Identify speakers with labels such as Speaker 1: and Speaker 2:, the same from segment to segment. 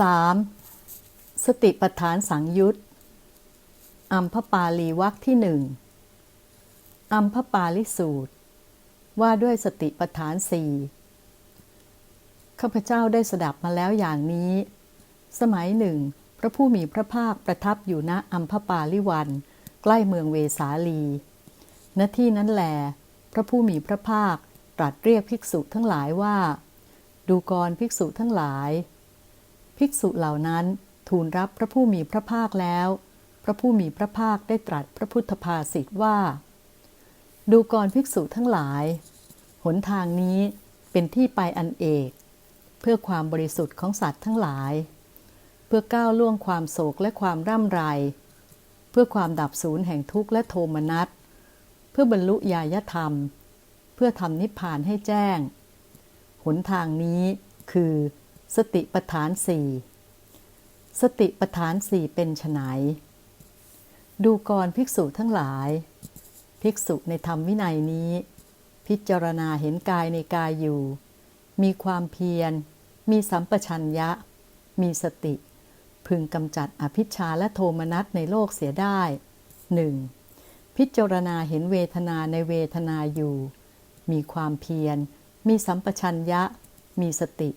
Speaker 1: 3. สติปัฏฐานสังยุตอัมพปาลีวักที่หนึ่งอัมพปาลิสูตร ว่าด้วยสติปัฏฐานสี่ข้าพเจ้าได้สดับมาแล้วอย่างนี้ สมัยหนึ่ง พระผู้มีพระภาคประทับอยู่ณอัมพปาลิวัน ใกล้เมืองเวสาลีณที่นั้นแหลพระผู้มีพระภาคตรัสเรียกภิกษุทั้งหลายว่า ดูกรภิกษุทั้งหลาย ภิกษุเหล่านั้นทูลรับพระผู้มีพระภาคแล้ว พระผู้มีพระภาคได้ตรัสพระพุทธภาษิตว่า ดูกรภิกษุทั้งหลาย หนทางนี้เป็นที่ไปอันเอก เพื่อความบริสุทธิ์ของสัตว์ทั้งหลาย เพื่อก้าวล่วงความโศกและความร่ำไร เพื่อความดับสูญแห่งทุกข์และโทมนัส เพื่อบรรลุญาธรรม เพื่อทำนิพพานให้แจ้ง หนทางนี้คือ สติปฐานสี่สติปฐานสี่เป็นไฉนดูกรภิกษุทั้งหลาย ภิกษุในธรรมวินัยนี้ พิจารณาเห็นกายในกายอยู่ มีความเพียร มีสัมปชัญญะ มีสติ พึงกำจัดอภิชาและโทมนัสในโลกเสียได้หนึ่งพิจารณาเห็นเวทนาในเวทนาอยู่ มีความเพียร มีสัมปชัญญะ มีสติ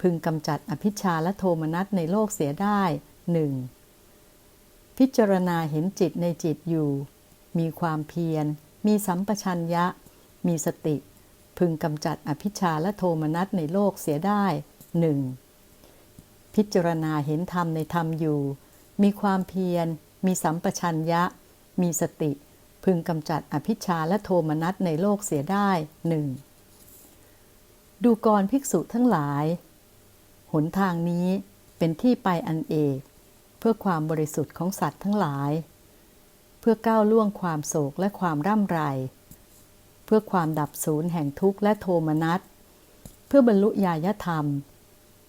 Speaker 1: พึงกำจัดอภิชาและโทมนัสในโลกเสียได้หนึ่งพิจารณาเห็นจิตในจิตอยู่ มีความเพียร มีสัมปชัญญะ มีสติ พึงกำจัดอภิชาและโทมนัสในโลกเสียได้หนึ่งพิจารณาเห็นธรรมในธรรมอยู่ มีความเพียร มีสัมปชัญญะ มีสติ พึงกำจัดอภิชาและโทมนัสในโลกเสียได้หนึ่งดูกรภิกษุทั้งหลาย หนทางนี้เป็นที่ไปอันเอก เพื่อความบริสุทธิ์ของสัตว์ทั้งหลาย เพื่อก้าวล่วงความโศกและความร่ำไร เพื่อความดับศูนย์แห่งทุกข์และโทมนัส เพื่อบรรลุญาณธรรม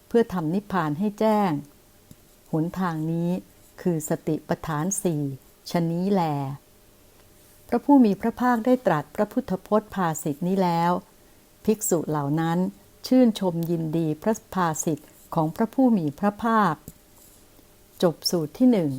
Speaker 1: เพื่อทำนิพพานให้แจ้ง หนทางนี้คือสติปัฏฐานสี่ชนี้แล พระผู้มีพระภาคได้ตรัสพระพุทธพจน์ภาสิทนี้แล้ว ภิกษุเหล่านั้น ชื่นชมยินดีพระภาสิทธิ์ของพระผู้มีพระภาค จบสูตรที่หนึ่ง